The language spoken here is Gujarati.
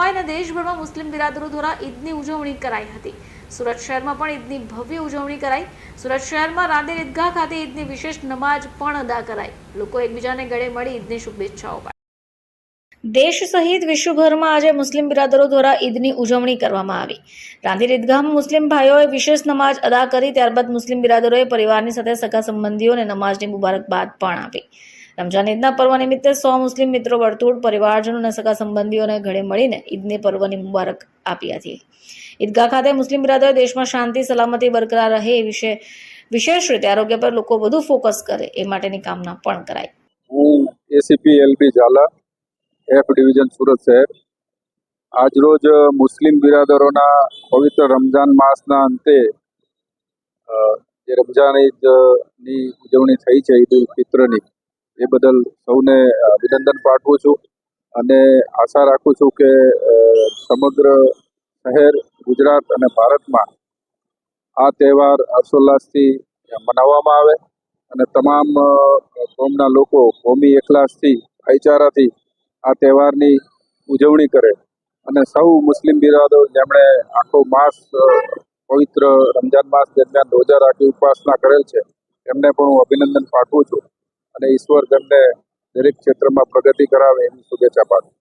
હોય અને દેશભરમાં મુસ્લિમ બિરાદરો દ્વારા ઈદની ઉજવણી કરાઈ હતી. સુરત શહેરમાં પણ ઈદની ભવ્ય ઉજવણી કરાઈ. સુરત શહેરમાં રાંદેર ઈદગાહ ખાતે ઈદની વિશેષ નમાજ પણ અદા કરાઈ. લોકો એકબીજાને ગળે મળી ઈદની શુભેચ્છાઓ પાઠવી. દેશ સહિત વિશ્વભરમાં આજે મુસ્લિમ બિરાદરો દ્વારા ઈદની ઉજવણી કરવામાં આવી. રાંધીર ઈદગાહમાં મુસ્લિમ ભાઈઓએ વિશેષ નમાજ અદા કરી, ત્યારબાદ મુસ્લિમ બિરાદરોએ પરિવારની સાથે સગા સંબંધીઓને નમાજની મુબારકબાદ પણ આપી. રમજાન ઈદના પર્વ નિમિત્તે સો મુસ્લિમ મિત્રો, વર્તુળ પરિવારજનો અને સગા સંબંધીઓને ગળે મળીને ઈદની પર્વની મુબારક આપી હતી ઈદગાહ ખાતે મુસ્લિમ બિરાદરોએ દેશમાં શાંતિ, સલામતી બરકરાર રહે એ વિશે વિશેષ રીતે આરોગ્ય પર લોકો વધુ ફોકસ કરે એ માટેની કામના પણ કરાઈ. હું ACP LB Jhala F division Surat શહેર. આજરોજ મુસ્લિમ બિરાદરોના પવિત્ર રમજાન માસના અંતે જે રમજાન ઈદની ઉજવણી થઈ છે ઈદ ઉલ ફિત્રની એ બદલ સૌને અભિનંદન પાઠવું છું અને આશા રાખું છું કે સમગ્ર શહેર ગુજરાત અને ભારતમાં આ તહેવાર હર્ષોલ્લાસથી મનાવવામાં આવે અને તમામ કોમના લોકો કોમી એકલાસથી, ભાઈચારાથી આ તહેવારની ઉજવણી કરે અને સૌ મુસ્લિમ બિરાદો જેમણે આખો માસ પવિત્ર રમજાન માસ દરમિયાન રોજા રાખી ઉપાસના કરેલ છે, એમને પણ હું અભિનંદન પાઠવું છું. અને ઈશ્વર તેમને દરેક ક્ષેત્રમાં પ્રગતિ કરાવે એની શુભેચ્છા પાઠવું